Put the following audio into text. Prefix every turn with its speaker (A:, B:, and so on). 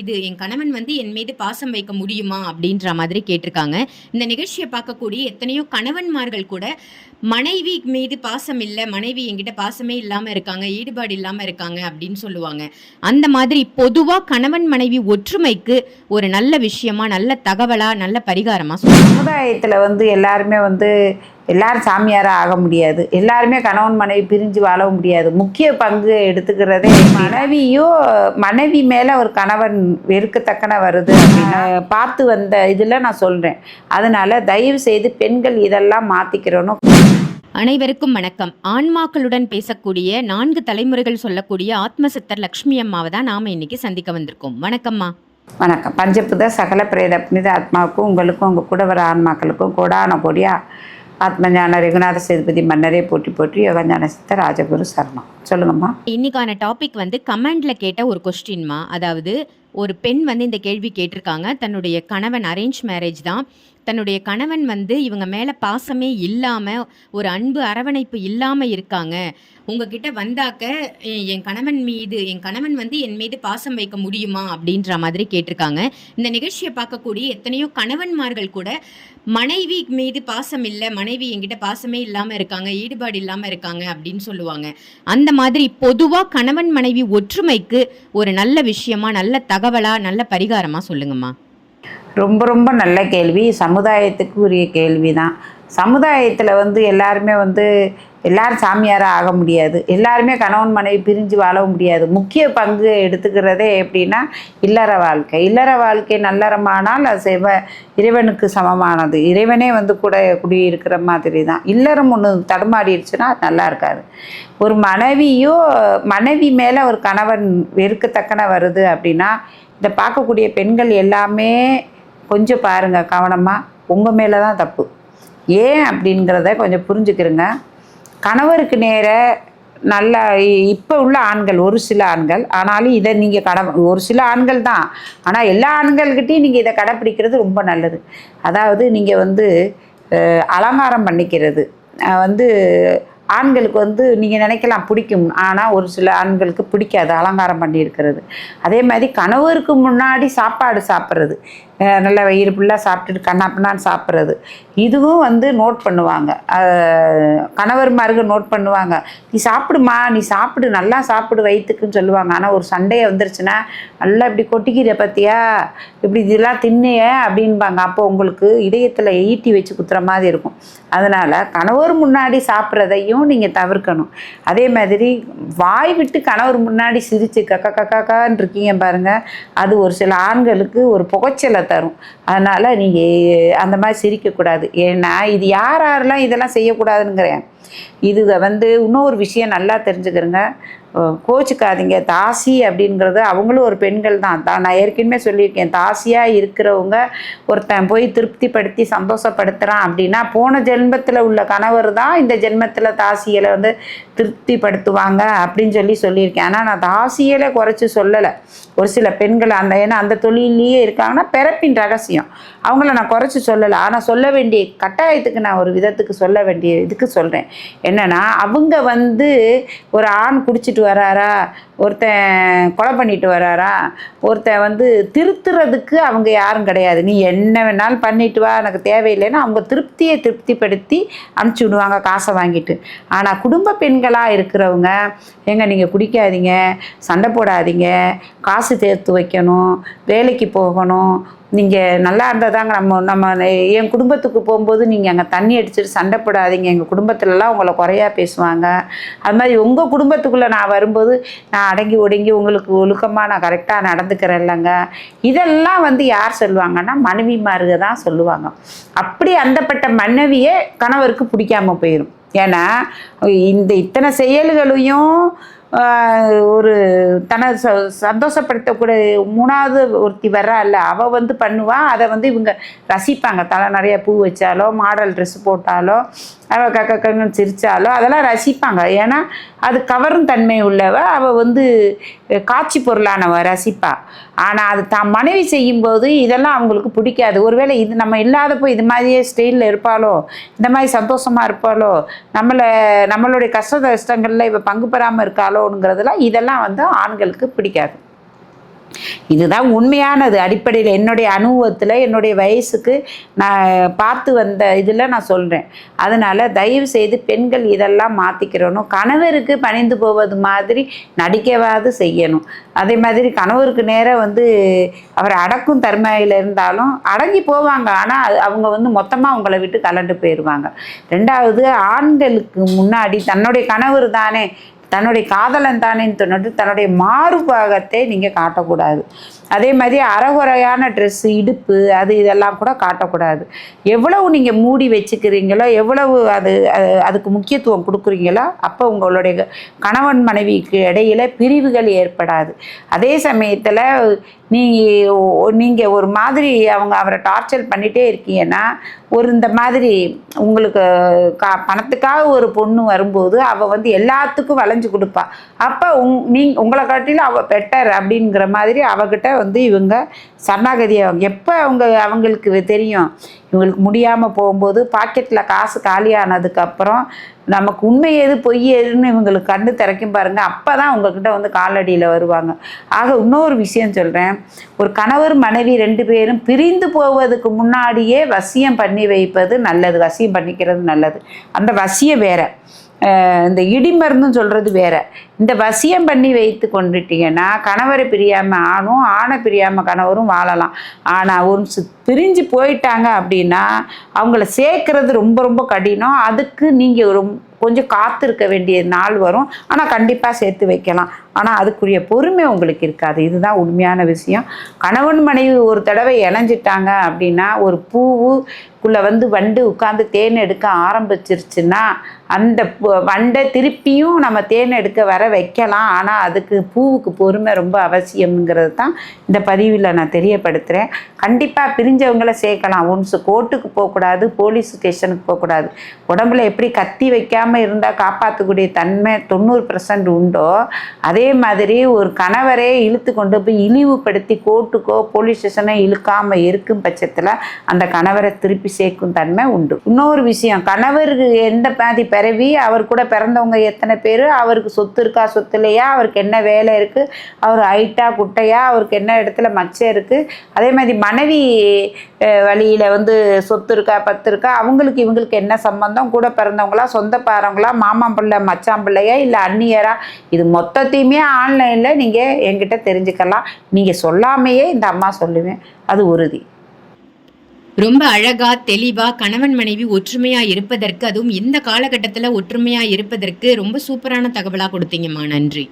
A: இது என் கணவன் வந்து என் மீது பாசம் வைக்க முடியுமா அப்படின்ற மாதிரி கேட்டிருக்காங்க. இந்த நிகழ்ச்சியை பார்க்கக்கூடிய எத்தனையோ கணவன்மார்கள் கூட மனைவி மீது பாசம் இல்லை மனைவி என்கிட்ட பாசமே இல்லாமல் இருக்காங்க ஈடுபாடு இல்லாமல் இருக்காங்க அப்படின்னு சொல்லுவாங்க. அந்த மாதிரி பொதுவாக கணவன் மனைவி ஒற்றுமைக்கு ஒரு நல்ல விஷயமா நல்ல தகவலா நல்ல பரிகாரமா சொல்லுவாங்க
B: சமுதாயத்தில் வந்து எல்லாருமே வந்து எல்லாரும் சாமியாராக ஆக முடியாது. எல்லாருமே கணவன் மனைவி பிரிஞ்சு வாழ முடியாது. முக்கிய பங்கு எடுத்துக்கிறதே மனைவியோ மனைவி மேலே ஒரு கணவன் வெறுக்கத்தக்கன வருது பார்த்து வந்த இதில் நான் சொல்கிறேன் அதனால தயவு செய்து பெண்கள் இதெல்லாம் மாற்றிக்கிறணும்
A: அனைவருக்கும் வணக்கம். ஆன்மாக்களுடன் பேசக்கூடிய நான்கு தலைமுறைகள் சொல்லக்கூடிய ஆத்மசித்தர் லக்ஷ்மி அம்மாவை தான் நாம இன்னைக்கு சந்திக்க வந்திருக்கோம். வணக்கம்மா.
B: வணக்கம். பஞ்சபுத சகல பிரேத புனித ஆத்மாவுக்கும் உங்களுக்கும் உங்கள் கூட வர ஆன்மாக்களுக்கும் கோடான கோடியா ஆத்மஞான ரகுநாத சேதுபதி மன்னரே போட்டி போற்றி யோகஞான சித்த ராஜகுரு சரணம். சொல்லுங்கம்மா.
A: இன்னைக்கான டாபிக் வந்து கமெண்ட்ல கேட்ட ஒரு கொஸ்டின்மா அதாவது ஒரு பெண் வந்து இந்த கேள்வி கேட்டிருக்காங்க. தன்னுடைய கணவன் அரேஞ்ச் மேரேஜ் தான். தன்னுடைய கணவன் வந்து இவங்க மேலே பாசமே இல்லாமல் ஒரு அன்பு அரவணைப்பு இல்லாமல் இருக்காங்க. உங்ககிட்ட வந்தாக்க என் கணவன் மீது என் கணவன் வந்து என் மீது பாசம் வைக்க முடியுமா அப்படின்ற மாதிரி கேட்டிருக்காங்க. இந்த நிகழ்ச்சியை பார்க்கக்கூடிய எத்தனையோ கணவன்மார்கள் கூட மனைவி மீது பாசம் இல்லை மனைவி என்கிட்ட பாசமே இல்லாமல் இருக்காங்க ஈடுபாடு இல்லாமல் இருக்காங்க அப்படின்னு சொல்லுவாங்க. அந்த மாதிரி பொதுவாக கணவன் மனைவி ஒற்றுமைக்கு ஒரு நல்ல விஷயமா நல்ல தகவலா நல்ல பரிகாரமா சொல்லுங்கம்மா.
B: ரொம்ப ரொம்ப நல்ல கேள்வி. சமுதாயத்துக்கு உரிய கேள்வி தான் சமுதாயத்தில் வந்து எல்லாருமே வந்து எல்லாரும் சாமியாராக ஆக முடியாது. எல்லாருமே கணவன் மனைவி பிரிஞ்சு வாழவும் முடியாது. முக்கிய பங்கு எடுத்துக்கிறதே எப்படின்னா இல்லற வாழ்க்கை. இல்லற வாழ்க்கை நல்லறமானால் அது செவ இறைவனுக்கு சமமானது. இறைவனே வந்து கூட குடியிருக்கிற மாதிரி தான் இல்லறம் ஒன்று தடுமாறிடுச்சுன்னா அது நல்லா இருக்காது. ஒரு மனைவியோ மனைவி மேலே ஒரு கணவன் வெறுக்கத்தக்கன வருது அப்படின்னா இதை பார்க்கக்கூடிய பெண்கள் எல்லாமே கொஞ்சம் பாருங்கள் கவனமாக உங்கள் மேலே தான் தப்பு. ஏன் அப்படிங்கிறத கொஞ்சம் புரிஞ்சுக்கிறங்க கணவருக்கு நேர நல்ல இப்போ உள்ள ஆண்கள் ஒரு சில ஆண்கள் ஆனாலும் இதை நீங்கள் கட ஒரு சில ஆண்கள் தான். ஆனால் எல்லா ஆண்கள்கிட்டையும் நீங்கள் இதை கடைப்பிடிக்கிறது ரொம்ப நல்லது. அதாவது நீங்கள் வந்து அலங்காரம் பண்ணிக்கிறது. வந்து ஆண்களுக்கு வந்து நீங்கள் நினைக்கலாம் பிடிக்கும். ஆனால் ஒரு சில ஆண்களுக்கு பிடிக்காது. அலங்காரம் பண்ணியிருக்கிறது. அதே மாதிரி கணவருக்கு முன்னாடி சாப்பாடு சாப்பிட்றது. நல்ல வயிறு ஃபுல்லாக சாப்பிட்டுட்டு கண்ணாப்பின்னான்னு சாப்பிட்றது. இதுவும் வந்து நோட் பண்ணுவாங்க. அஹ் கணவர்மார்கள் நோட் பண்ணுவாங்க. நீ சாப்பிடுமா? நீ சாப்பிடு. நல்லா சாப்பிடு வயிற்றுக்குன்னு சொல்லுவாங்க. ஆனால் ஒரு சண்டையை வந்துருச்சுன்னா நல்லா இப்படி கொட்டிக்கிற பார்த்தியா இப்படி இதெல்லாம் தின்னைய அப்படின்பாங்க. அப்போ உங்களுக்கு இதயத்தில் ஈட்டி வச்சு குத்துற மாதிரி இருக்கும். அதனால் கணவர் முன்னாடி சாப்பிட்றதையும் நீங்கள் தவிர்க்கணும். அதே மாதிரி வாய் விட்டு கணவர் முன்னாடி சிரித்து கக்க கக்கான்னு இருக்கீங்க பாருங்கள் அது ஒரு சில ஆண்களுக்கு ஒரு புகைச்சலை தரும். அதனால் நீங்கள் அந்த மாதிரி சிரிக்கக்கூடாது. ஏன்னா இது யார் யாரெல்லாம் இதெல்லாம் செய்யக்கூடாதுங்கிறேன். இது வந்து இன்னொரு விஷயம் நல்லா தெரிஞ்சுக்கிறேங்க. கோச்சிக்காதீங்க. தாசி அப்படிங்கிறது அவங்களும் ஒரு பெண்கள் தான். தான் நான் ஏற்கனவே சொல்லியிருக்கேன். தாசியாக இருக்கிறவங்க ஒருத்தன் போய் திருப்திப்படுத்தி சந்தோஷப்படுத்துகிறான் அப்படின்னா போன ஜென்மத்தில் உள்ள கணவர் தான் இந்த ஜென்மத்தில் தாசியலை வந்து திருப்திப்படுத்துவாங்க அப்படின்னு சொல்லி சொல்லியிருக்கேன். ஆனால் நான் தாசியலை குறைச்சி சொல்லலை. ஒரு சில பெண்கள் அந்த ஏன்னா அந்த தொழிலையே இருக்காங்கன்னா பிறப்பின் ரகசியம். அவங்கள நான் குறைச்சி சொல்லலை. ஆனால் சொல்ல வேண்டிய கட்டாயத்துக்கு நான் ஒரு விதத்துக்கு சொல்ல வேண்டிய இதுக்கு சொல்கிறேன் என்னன்னா அவங்க வந்து ஒரு ஆண் குடிச்சிட்டு வராரா? ஒருத்தன் கொலை பண்ணிட்டு வராரா? ஒருத்தன் வந்து திருத்துறதுக்கு அவங்க யாரும் கிடையாது. நீ என்ன வேணாலும் பண்ணிட்டு வா எனக்கு தேவையில்லைன்னா அவங்க திருப்தியை திருப்திப்படுத்தி அனுப்பிச்சி விடுவாங்க காசை வாங்கிட்டு. ஆனால் குடும்ப பெண்களாக இருக்கிறவங்க ஏங்க நீங்கள் குடிக்காதீங்க சண்டை போடாதீங்க காசு சேர்த்து வைக்கணும் வேலைக்கு போகணும் நீங்கள் நல்லா இருந்தால் தாங்க நம்ம நம்ம என் குடும்பத்துக்கு போகும்போது நீங்கள் அங்கே தண்ணி அடிச்சுட்டு சண்டை போடாதீங்க. எங்கள் குடும்பத்துலலாம் உங்களை குறையா பேசுவாங்க. அது மாதிரி உங்கள் குடும்பத்துக்குள்ளே நான் வரும்போது நான் அடங்கி ஒடுங்கி உங்களுக்கு ஒழுக்கமாக நான் கரெக்டாக நடந்துக்கிறேன் இல்லைங்க. இதெல்லாம் வந்து யார் சொல்லுவாங்கன்னா மனைவிமாருக தான் சொல்லுவாங்க. அப்படி அந்தப்பட்ட மனைவியே கணவருக்கு பிடிக்காம போயிடும் ஏன்னா இந்த இத்தனை செயல்களையும் ஒரு தனது ச சந்தோஷப்படுத்தக்கூடிய மூணாவது ஒருத்தி வர்றாள் அவள் வந்து பண்ணுவாள் அதை வந்து இவங்க ரசிப்பாங்க. தலை நிறைய பூ வச்சாலோ மாடல் ட்ரெஸ் போட்டாலோ அவள் கக்க கங்கன்னு சிரித்தாலோ அதெல்லாம் ரசிப்பாங்க. ஏன்னா அது கவரும் தன்மை உள்ளவ அவள் வந்து காட்சி பொருளானவ ரசிப்பா. ஆனால் அது தான் மனைவி செய்யும்போது இதெல்லாம் அவங்களுக்கு பிடிக்காது. ஒருவேளை இது நம்ம இல்லாதப்போ இது மாதிரியே ஸ்டைலில் இருப்பாளோ இந்த மாதிரி சந்தோஷமாக இருப்பாளோ நம்மளை நம்மளுடைய கஷ்ட கஷ்டங்களில் இவள் பங்கு பெறாமல் இருக்காளோங்கிறதுலாம் இதெல்லாம் வந்து ஆண்களுக்கு பிடிக்காது. இதுதான் உண்மையானது. அடிப்படையில் என்னுடைய அனுபவத்தில் என்னுடைய வயசுக்கு நான் பார்த்து வந்த இதில் நான் சொல்கிறேன் அதனால் தயவு செய்து பெண்கள் இதெல்லாம் மாற்றிக்கிறணும் கணவருக்கு பணிந்து போவது மாதிரி நடிக்கவாது செய்யணும். அதே மாதிரி கணவருக்கு நேராக வந்து அவர் அடக்கும் தன்மையில் இருந்தாலும் அடங்கி போவாங்க. ஆனால் அவங்க வந்து மொத்தமாக அவங்கள விட்டு கலண்டு போயிடுவாங்க ரெண்டாவது ஆண்களுக்கு முன்னாடி தன்னுடைய கணவர் தானே தன்னுடைய காதலன் தானேன்னு சொன்னிட்டு தன்னுடைய மாறுபாகத்தை நீங்கள் காட்டக்கூடாது. அதே மாதிரி அறகுறையான ட்ரெஸ்ஸு இடுப்பு அது இதெல்லாம் கூட காட்டக்கூடாது. எவ்வளவு நீங்கள் மூடி வச்சுக்கிறீங்களோ எவ்வளவு அது அது- அதுக்கு முக்கியத்துவம் கொடுக்குறீங்களோ அப்போ உங்களுடைய கணவன் மனைவிக்கு இடையில பிரிவுகள் ஏற்படாது. அதே சமயத்தில் நீ நீங்கள் ஒரு மாதிரி அவங்க அவரை டார்ச்சர் பண்ணிகிட்டே இருக்கீங்கன்னா ஒரு இந்த மாதிரி உங்களுக்கு கா பணத்துக்காக ஒரு பொண்ணு வரும்போது அவள் வந்து எல்லாத்துக்கும் வளைஞ்சு கொடுப்பா. அப்போ உங் நீ உங்களை காட்டிலும் அவள் பெட்டர் அப்படிங்கிற மாதிரி அவகிட்ட வந்து இவங்க சரணாகதி அவங்க எப்போ அவங்க அவங்களுக்கு தெரியும்? இவங்களுக்கு முடியாமல் போகும்போது பாக்கெட்டில் காசு காலியானதுக்கப்புறம் நமக்கு உண்மை எது பொய் எதுன்னு இவங்களுக்கு கண்டு திறக்கும் பாருங்கள் அப்போ தான் உங்ககிட்ட வந்து காலடியில் வருவாங்க. ஆக இன்னொரு விஷயம் சொல்கிறேன் ஒரு கணவர் மனைவி ரெண்டு பேரும் பிரிந்து போவதுக்கு முன்னாடியே வசியம் பண்ணி வைப்பது நல்லது. வசியம் பண்ணிக்கிறது நல்லது. அந்த வசியம் வேறு. இந்த இடிமருந்துன்னு சொல்கிறது வேற. இந்த வசியம் பண்ணி வைத்து கொண்டுட்டீங்கன்னா கணவரை பிரியாமல் ஆணும் ஆணை பிரியாமல் கணவரும் வாழலாம். ஆனால் ஒரு பிரிஞ்சு போயிட்டாங்க அப்படின்னா அவங்கள சேர்க்கறது ரொம்ப ரொம்ப கடினம். அதுக்கு நீங்கள் ரொம்ப கொஞ்சம் காத்திருக்க வேண்டிய நாள் வரும். ஆனால் கண்டிப்பாக சேர்த்து வைக்கலாம். ஆனால் அதுக்குரிய பொறுமை உங்களுக்கு இருக்காது. இதுதான் உண்மையான விஷயம். கணவன் மனைவி ஒரு தடவை இணைஞ்சிட்டாங்க அப்படின்னா ஒரு பூவுக்குள்ளே வந்து வண்டு உட்காந்து தேன் எடுக்க ஆரம்பிச்சிருச்சுன்னா அந்த வண்டை திருப்பியும் நம்ம தேன் எடுக்க வர வைக்கலாம். ஆனால் அதுக்கு பூவுக்கு பொறுமை ரொம்ப அவசியம்ங்கிறது தான் இந்த பதிவில் நான் தெரியப்படுத்துகிறேன் கண்டிப்பாக பிரிஞ்சவங்களை சேர்க்கலாம். ஒன்ஸ் கோர்ட்டுக்கு போகக்கூடாது போலீஸ் ஸ்டேஷனுக்கு போகக்கூடாது. உடம்புல எப்படி கத்தி வைக்காமல் இருந்தால் காப்பாற்றக்கூடிய தன்மை தொண்ணூறு பர்சன்ட் உண்டோ அதே மாதிரி ஒரு கணவரே இழுத்து கொண்டு போய் இழிவுபடுத்தி கோர்ட்டுக்கோ போலீஸ் ஸ்டேஷனோ இழுக்காமல் இருக்கும் பட்சத்தில் அந்த கணவரை திருப்பி சேர்க்கும் தன்மை உண்டு. இன்னொரு விஷயம் கணவருக்கு எந்த பாதி பிறவி அவர் கூட பிறந்தவங்க எத்தனை பேர் அவருக்கு சொத்து இருக்கா சொத்து இல்லையா அவருக்கு என்ன வேலை இருக்குது அவர் ஹைட்டா குட்டையா அவருக்கு என்ன இடத்துல மச்சம் இருக்குது அதே மாதிரி மனைவி வழியில் வந்து சொத்து இருக்கா பத்து இருக்கா அவங்களுக்கு இவங்களுக்கு என்ன சம்பந்தம் கூட பிறந்தவங்களா சொந்தக்காரங்களா மாமான் பிள்ளை மச்சான் பிள்ளையா இல்லை அந்நியரா? இது மொத்தத்தையுமே ஆன்லைனில் நீங்கள் என்கிட்ட தெரிஞ்சுக்கலாம். நீங்கள் சொல்லாமையே இந்த அம்மா சொல்லுவேன். அது உறுதி.
A: ரொம்ப அழகா தெளிவா கணவன் மனைவி ஒற்றுமையா இருப்பதற்கு அதுவும் இந்த காலகட்டத்துல ஒற்றுமையா இருப்பதற்கு ரொம்ப சூப்பரான தகவலா கொடுத்தீங்கம்மா. நன்றி.